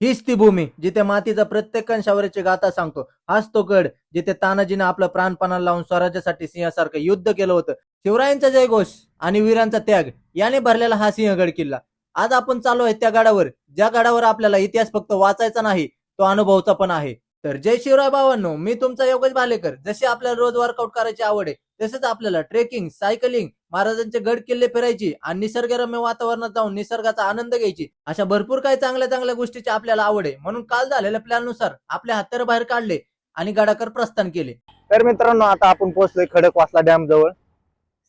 हीच ती भूमी जिथे मातीचा प्रत्येक कंशावरची गाथा सांगतो. हाच तो गड जिथे तानाजीने आपलं प्राणपणाला लावून स्वराज्यासाठी सिंहासारखं युद्ध केलं होतं. शिवरायांचा जयघोष आणि वीरांचा त्याग याने भरलेला हा सिंहगड किल्ला. आज आपण चालू आहे त्या गडावर ज्या गडावर आपल्याला इतिहास फक्त वाचायचा नाही तो अनुभवचा पण आहे. तर जय शिवराय बाबांनो मी तुमचा योगेश भालेकर. जशी आपल्याला रोज वर्कआउट करायची आवड आहे तसेच आपल्याला ट्रेकिंग सायकलिंग महाराजांचे गड किल्ले फिरायची आणि निसर्गरम्य वातावरणात जाऊन निसर्गाचा आनंद घ्यायची. अशा भरपूर काही चांगल्या चांगल्या गोष्टीची आपल्याला आवड आहे. म्हणून काल झालेल्या प्लॅननुसार आपले हत्यार बाहेर काढले आणि गडाकर प्रस्थान केले. तर मित्रांनो आता आपण पोहोचलोय खडकवासला डॅम जवळ.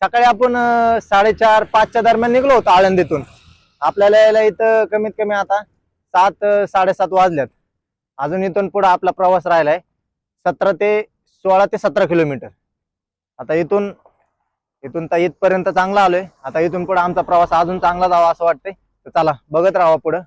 सकाळी आपण साडेचार पाचच्या दरम्यान निघलो होतो आळंदीतून. आपल्याला यायला इथं कमीत कमी आता सात साडेसात वाजल्यात. अजून इथून पुढे आपला प्रवास राहिलाय सतरा ते सोळा ते सतरा किलोमीटर. आता इथून इथून तर इथपर्यंत चांगला आलोय. आता इथून पुढे आमचा प्रवास अजून चांगला जावा असं वाटतंय. तर चला बघत राहा पुढं.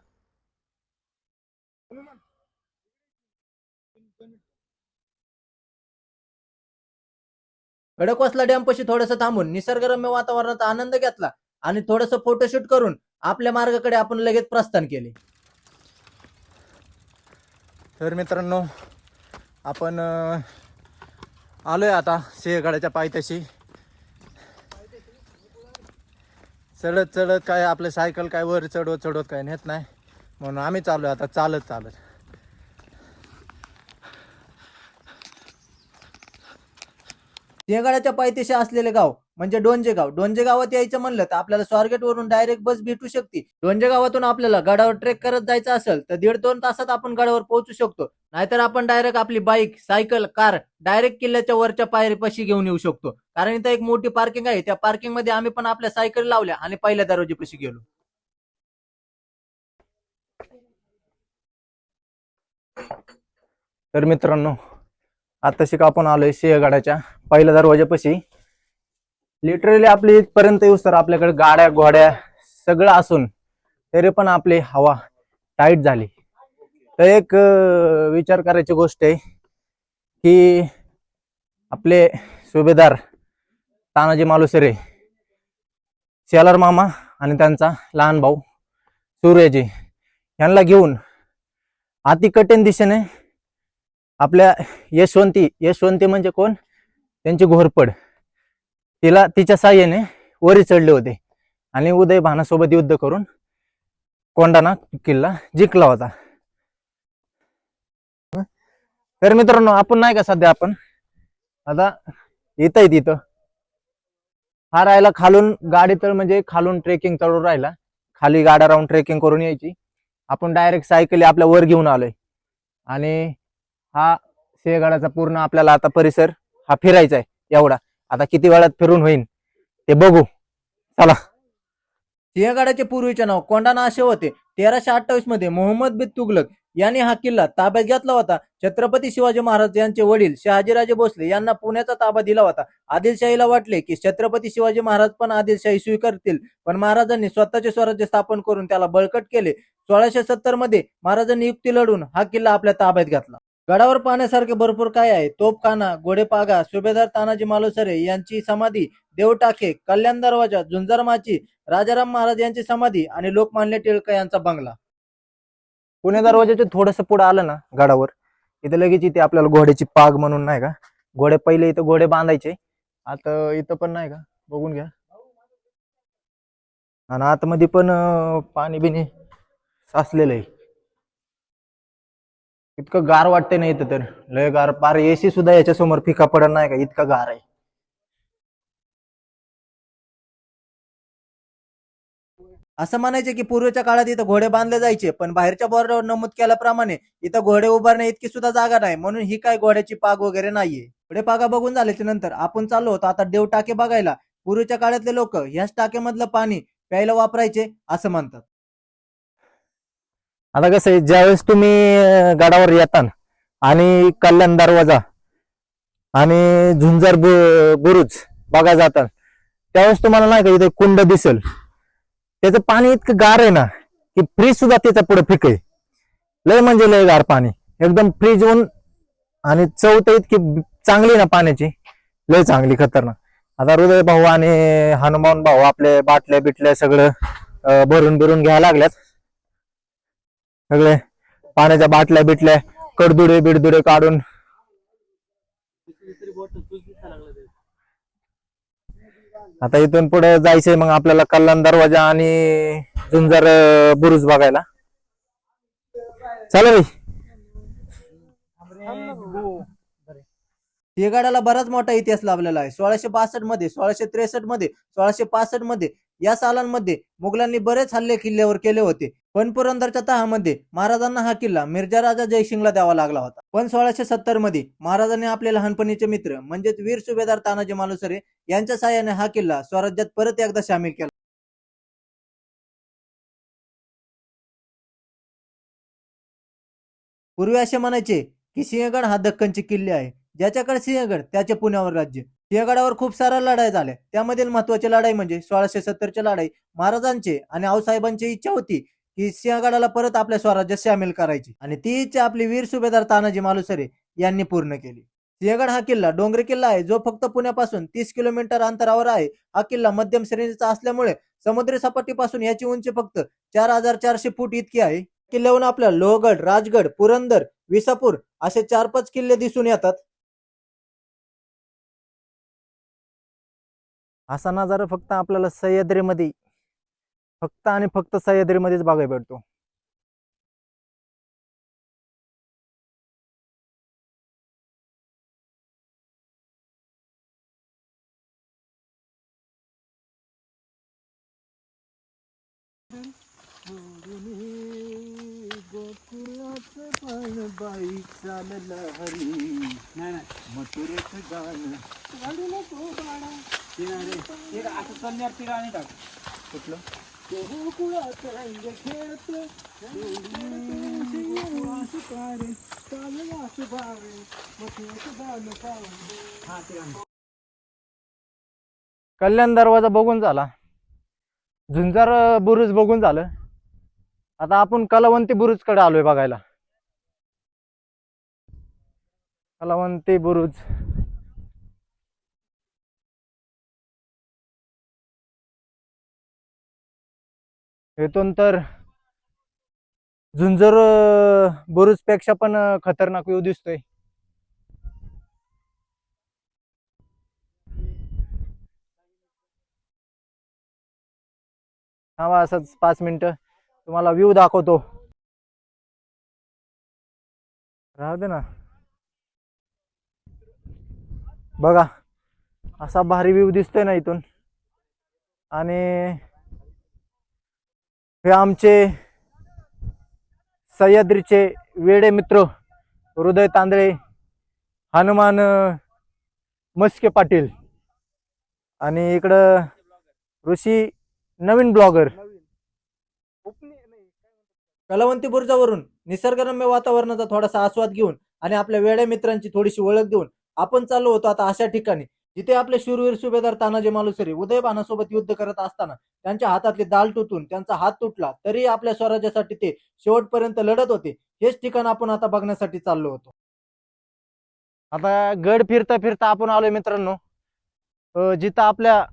खडकवासला डॅम पाशी थोडंसं थांबून निसर्गरम्य वातावरणाचा आनंद घेतला आणि थोडंसं फोटोशूट करून आपल्या मार्गाकडे आपण लगेच प्रस्थान केले. तर मित्रांनो आपण आलोय आता सिंहगडाच्या पायथ्याशी. चढत चढत काय आपलं सायकल काय वर चढवत चढवत काय नेत नाही. म्हणून आम्ही चाललोय आता चालत चालत. सिंहगडाच्या पायथ्याशी असलेले गाव. म्हणजे डोंजेगाव. डोंजेगावात यायचं म्हणलं तर आपल्याला स्वारगेट वरून डायरेक्ट बस भेटू शकते. डोंजे गावातून आपल्याला गडावर ट्रेक करत जायचं असेल तर दीड दोन तासात आपण गडावर पोहोचू शकतो. नाहीतर आपण डायरेक्ट आपली बाईक सायकल कार डायरेक्ट किल्ल्याच्या वरच्या पायरीपाशी घेऊन येऊ शकतो. कारण इथं एक मोठी पार्किंग आहे. त्या पार्किंगमध्ये आम्ही पण आपल्या सायकल लावल्या आणि पहिल्या दरवाजेपाशी गेलो. तर मित्रांनो आता शिका आपण आलोय सिंहगडाच्या पहिल्या दरवाजापाशी लिटरली आपली इथपर्यंत येऊस तर आपल्याकडे गाड्या घोड्या सगळं असून तरी पण आपली हवा टाईट झाली. तर एक विचार करायची गोष्ट आहे की आपले सुभेदार तानाजी मालुसरे शेलार मामा आणि त्यांचा लहान भाऊ सूर्यजी यांना घेऊन अति कठीण दिशेने आपल्या यशवंती यशवंती म्हणजे कोण? त्यांची घोरपड. तिला तिच्या साह्याने वरी चढले होते. आणि उदय भानासोबत युद्ध करून कोंडाना किल्ला जिंकला होता. तर मित्रांनो आपण नाही का सध्या आपण? आता येत आहे तिथं. हा राहिला खालून गाडी तर म्हणजे खालून ट्रेकिंग चढून राहिला. खाली गाड्या राहून ट्रेकिंग करून यायची. आपण डायरेक्ट सायकली आपल्या वर घेऊन आलोय. आणि हा सिंहगडाचा पूर्ण आपल्याला आता परिसर हा फिरायचा आहे एवढा. आता किती वेळात फिरून होईल ते बघू. चला. सिंहगडाचे पूर्वीचे नाव कोंडाणा असे होते. तेराशे अठ्ठावीसमध्ये मोहम्मद बिन तुगलक यांनी हा किल्ला ताब्यात घेतला होता. छत्रपती शिवाजी महाराज यांचे वडील शहाजीराजे भोसले यांना पुण्याचा ताबा दिला होता. आदिलशाहीला वाटले की छत्रपती शिवाजी महाराज पण आदिलशाही स्वीकारतील पण महाराजांनी स्वतःचे स्वराज्य स्थापन करून त्याला बळकट केले. सोळाशे सत्तरमध्ये महाराजांनी युक्ती लढून हा किल्ला आपल्या ताब्यात घेतला. गडावर पाहण्यासारखे भरपूर काय आहे? तोपखाना घोडेपागा सुभेदार तानाजी मालुसरे यांची समाधी देवटाके कल्याण दरवाजा झुंजारमाची राजाराम महाराज यांची समाधी आणि लोकमान्य टिळक यांचा बंगला. पुणे दरवाजाचे थोडस पुढे आलं ना गडावर इथं लगेच इथे आपल्याला घोड्याची पाग म्हणून नाही का? घोडे पहिले इथं घोडे बांधायचे आता इथं पण नाही का? बघून घ्या. आणि आतमध्ये पण पाणी बिणी साचलेलं आहे. इतकं गार वाटतंय ना इथं तर. लय गार. पार एसी सुद्धा याच्या समोर फिका पडत नाही का? इतका गार आहे. असं म्हणायचे की पूर्वीच्या काळात इथं घोडे बांधले जायचे पण बाहेरच्या बॉर्डरवर नमूद केल्याप्रमाणे इथं घोडे उभारणे इतकी सुद्धा जागा नाही. म्हणून ही काय घोड्याची पाग वगैरे नाहीये. घोडे पागा बघून झाल्याच्यानंतर आपण चाललो होतो. आता देव टाके बघायला. पूर्वीच्या काळातले लोक ह्याच टाकेमधलं पाणी प्यायला वापरायचे असं म्हणतात. आता कसं आहे ज्यावेळेस तुम्ही गडावर येतान आणि कल्याण दरवाजा आणि झुंजार बु- बुरुज बघा जातात त्यावेळेस तुम्हाला नाही का इथे कुंड दिसेल. त्याचं पाणी इतकं गार आहे ना की फ्रीज सुद्धा त्याच्या पुढे फिक आहे. लय म्हणजे लय गार पाणी. एकदम फ्रीज होऊन आणि चव तर इतकी चांगली ना पाण्याची. लय चांगली खतरनाक. आता हृदय भाऊ आणि हनुमान भाऊ आपले बाटल्या बिटल्या सगळं भरून भरून बिरून घ्यायला लागल्यात. सगळे पाण्याच्या बाटल्या बिटल्या कडदुडे बिडदुडे काढून. आता इथून पुढे जायचंय मग आपल्याला कल्याण दरवाजा आणि झुंजर बुरुज बघायला. चालेल. सिंहगडाला बराच मोठा इतिहास लाभलेला आहे. सोळाशे बासष्टमध्ये सोळाशे त्रेसष्टमध्ये सोळाशे पासष्टमध्ये या सालांमध्ये मुघलांनी बरेच हल्ले किल्ल्यावर केले होते. पण पुरंदरच्या तहामध्ये महाराजांना हा किल्ला मिर्जा राजा जयसिंगला द्यावा लागला होता. पण सोळाशे सत्तरमध्ये महाराजांनी आपले लहानपणीचे मित्र म्हणजेच वीर सुभेदार तानाजी मालुसरे यांच्या सहाय्याने हा किल्ला स्वराज्यात परत एकदा सामील केला. पूर्वी असे म्हणायचे की सिंहगड हा दक्कनचे किल्ले आहे. ज्याच्याकडे सिंहगड त्याचे पुण्यावर राज्य. सिंहगडावर खूप साऱ्या लढाई झाल्या. त्यामधील महत्वाची लढाई म्हणजे सोळाशे सत्तरची लढाई. महाराजांचे आणि आऊसाहेबांची इच्छा होती की सिंहगडाला परत आपल्या स्वराज्यात सामील करायची. आणि ती इच्छा आपली वीर सुभेदार तानाजी मालुसरे यांनी पूर्ण केली. सिंहगड हा किल्ला डोंगरी किल्ला आहे जो फक्त पुण्यापासून तीस किलोमीटर अंतरावर आहे. हा किल्ला मध्यम श्रेणीचा असल्यामुळे समुद्री सपाटीपासून याची उंची फक्त चार हजार चारशे फूट इतकी आहे. किल्ल्याहून आपल्या लोहगड राजगड पुरंदर विसापूर असे चार पाच किल्ले दिसून येतात. असा नजारा फक्त आपल्याला सह्याद्रीमध्ये फक्त आणि फक्त सह्याद्रीमध्येच बघायला भेटतो. कल्याण दरवाजा बघून झाला. झुंजार बुरुज बघून झालं. आता आपण कलावंती बुरुजकडे आलोय बघायला. कलावंती बुरुज. इथून तर झुंजर बुरुजपेक्षा पण खतरनाक व्ह्यू दिसतोय. थांबा असंच पाच मिनटं. तुम्हाला व्ह्यू दाखवतो. राहू दे ना. बघा असा भारी व्ह्यू दिसतोय ना इथून. आणि हे आमचे सह्याद्रीचे वेडे मित्र हृदय तांदळे हनुमान मस्के पाटील आणि इकडं ऋषी नवीन ब्लॉगर. कलावंती बुर्जावरून निसर्गरम्य वातावरणाचा थोडासा आस्वाद घेऊन आणि आपल्या वेड्या मित्रांची थोडीशी ओळख देऊन आपण चाललो होतो आता अशा ठिकाणी. जिथे आपले शूरवीर सुभेदार तानाजी मालुसरे उदयबानासोबत युद्ध करत असताना त्यांच्या हातातले दाल तुटून त्यांचा हात तुटला तरी आपल्या स्वराज्यासाठी ते शेवटपर्यंत लढत होते. हेच ठिकाण आपण आता बघण्यासाठी चाललो होतो. आता गड फिरता फिरता आपण आलोय मित्रांनो. जिथं आपल्या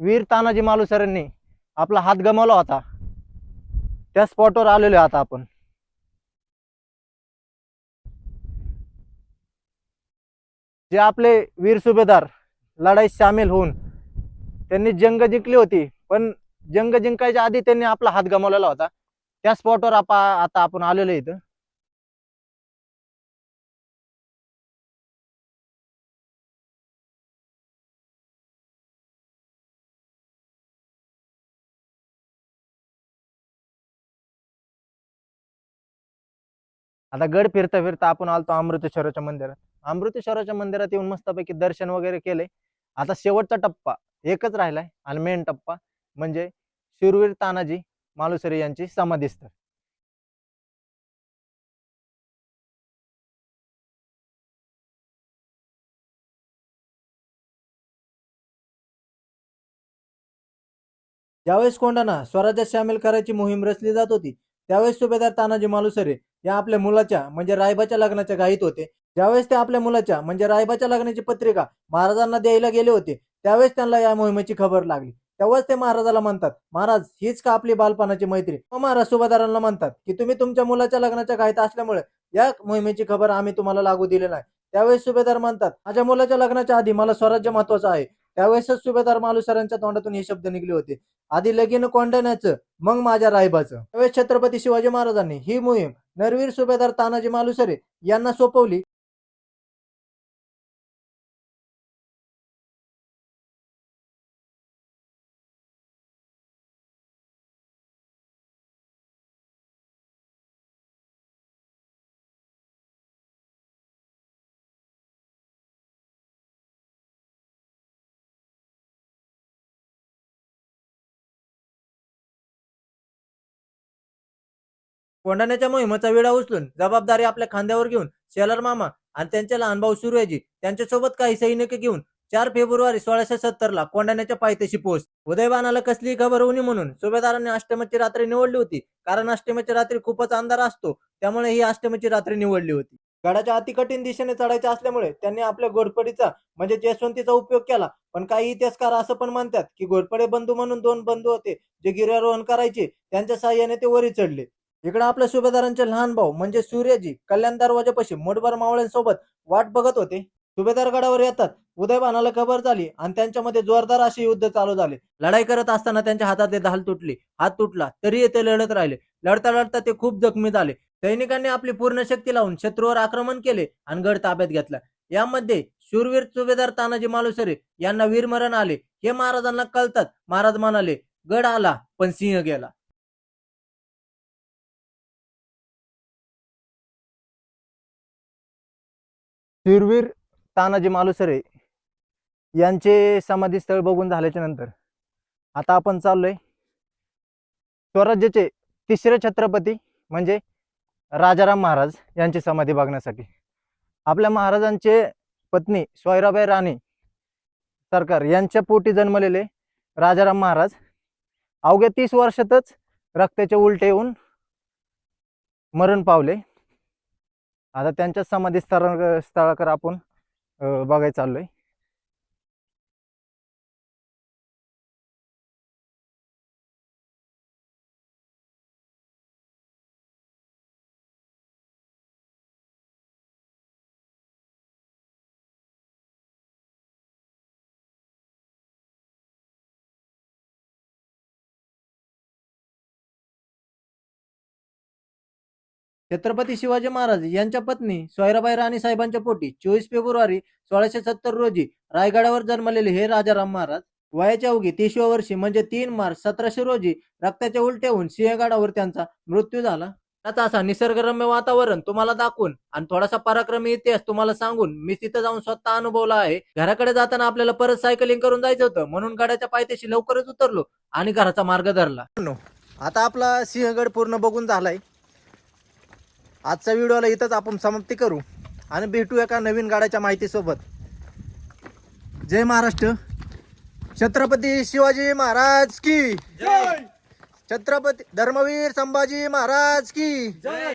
वीर तानाजी मालुसरांनी आपला हात गमावला होता त्या स्पॉटवर आलेलो आता आपण. जे आपले वीर सुभेदार लढाईत सामील होऊन त्यांनी जंग जिंकली होती. पण जंग जिंकायच्या आधी त्यांनी आपला हात गमावलेला होता. त्या स्पॉटवर आपा आता आपण आलेलो इथं. आता गड फिरता फिरता आपण आलतो अमृतेश्वराच्या मंदिरात. अमृतेश्वराच्या मंदिरात येऊन मस्तपैकी दर्शन वगैरे केले. आता शेवटचा टप्पा एकच राहिलाय आणि मेन टप्पा म्हणजे शूरवीर तानाजी मालुसरे यांची समाधीस्थळ ज्यावेळेस कोंडाना स्वराज्यात सामील करायची मोहीम रचली जात होती त्यावेळेस सुभेदार तानाजी मालुसरे या आपल्या मुलाच्या म्हणजे रायबाच्या लग्नाच्या घाईत होते. ज्यावेळेस ते आपल्या मुलाच्या म्हणजे रायबाच्या लग्नाची पत्रिका महाराजांना द्यायला गेले होते त्यावेळेस त्यांना या मोहिमेची खबर लागली. तेव्हाच ते महाराजाला म्हणतात महाराज हीच का आपली बालपणाची मैत्री? महाराज सुभेदारांना म्हणतात की तुम्ही तुमच्या मुलाच्या लग्नाच्या घाईत असल्यामुळे या मोहिमेची खबर आम्ही तुम्हाला लागू दिली नाही. त्यावेळेस सुभेदार म्हणतात माझ्या मुलाच्या लग्नाच्या आधी मला स्वराज्य महत्वाचं आहे. त्यावेळेसच सुभेदार मालुसरांच्या तोंडातून हे शब्द निघले होते आधी लगीन कोंडण्याचं मग माझ्या रायबाचं. त्यावेळेस छत्रपती शिवाजी महाराजांनी ही मोहीम नरवीर सुभेदार तानाजी मालुसरे यांना सोपवली. कोंढाण्याच्या मोहिमेचा विडा उचलून जबाबदारी आपल्या खांद्यावर घेऊन शेलर मामा आणि त्यांचे लहान भाऊ सूर्यजी त्यांच्यासोबत काही सैनिक घेऊन चार फेब्रुवारी सोळाशे सत्तर ला कोंढाण्याच्या पायथ्याशी पोहोच उदयबानाला कसली खबर होणी म्हणून सुभेदाराने अष्टमीची रात्री निवडली होती कारण अष्टमीची रात्री खूपच अंधार असतो त्यामुळे ही अष्टमीची रात्री निवडली होती. गडाच्या अति कठीण दिशेने चढायचे असल्यामुळे त्यांनी आपल्या घोडपडीचा म्हणजे जयस्वंतीचा उपयोग केला. पण काही इतिहासकार असं पण म्हणतात की घोडपडे बंधू म्हणून दोन बंधू होते जे गिर्यारोहण करायचे त्यांच्या साह्याने ते वरी चढले. इकडे आपल्या सुभेदारांचे लहान भाऊ म्हणजे सूर्यजी कल्याण दरवाजापाशी मोठभर मावळ्यांसोबत वाट बघत होते. सुभेदार गडावर येतात. उदयबानाला खबर झाली आणि त्यांच्यामध्ये जोरदार असे युद्ध चालू झाले. लढाई करत असताना त्यांच्या हातातले ढाल तुटली. हात तुटला तरीही ते लढत राहिले. लढता लढता ते खूप जखमी झाले. सैनिकांनी आपली पूर्ण शक्ती लावून शत्रूवर आक्रमण केले आणि गड ताब्यात घेतला. यामध्ये शूरवीर सुभेदार तानाजी मालुसरे यांना वीरमरण आले. हे महाराजांना कळतात. महाराज म्हणाले गड आला पण सिंह गेला. शूरवीर तानाजी मालुसरे यांचे समाधीस्थळ बघून झाल्याच्यानंतर आता आपण चाललोय स्वराज्याचे तिसरे छत्रपती म्हणजे राजाराम महाराज यांची समाधी बघण्यासाठी. आपल्या महाराजांचे पत्नी सोयराबाई राणे सरकार यांच्या पोटी जन्मलेले राजाराम महाराज अवघ्या तीस वर्षातच रक्ताचे उलटे येऊन मरण पावले. आता त्यांच्या समाधी स्थळ स्थळाकडे आपण बघायला चाललो आहे छत्रपती शिवाजी महाराज यांच्या पत्नी सोयराबाई राणी साहेबांच्या पोटी चोवीस फेब्रुवारी सोळाशे सत्तर रोजी रायगडावर जन्मलेले हे राजाराम महाराज वयाच्या अवघी तीसव्या वर्षी म्हणजे तीन मार्च सतराशे रोजी रक्ताच्या उलट्या होऊन सिंहगडावर त्यांचा मृत्यू झाला. त्याचा असा निसर्गरम्य वातावरण तुम्हाला दाखवून आणि थोडासा पराक्रमी इतिहास तुम्हाला सांगून मी तिथं जाऊन स्वतः अनुभवला आहे. घराकडे जाताना आपल्याला परत सायकलिंग करून जायचं होतं. म्हणून गडाच्या पायथ्याशी लवकरच उतरलो आणि घराचा मार्ग धरला. आता आपला सिंहगड पूर्ण बघून झालाय. आजच्या व्हिडिओला इथंच आपण समाप्ती करू आणि भेटू एका नवीन गाड्याच्या माहितीसोबत. जय महाराष्ट्र. छत्रपती शिवाजी महाराज की. छत्रपती धर्मवीर संभाजी महाराज की.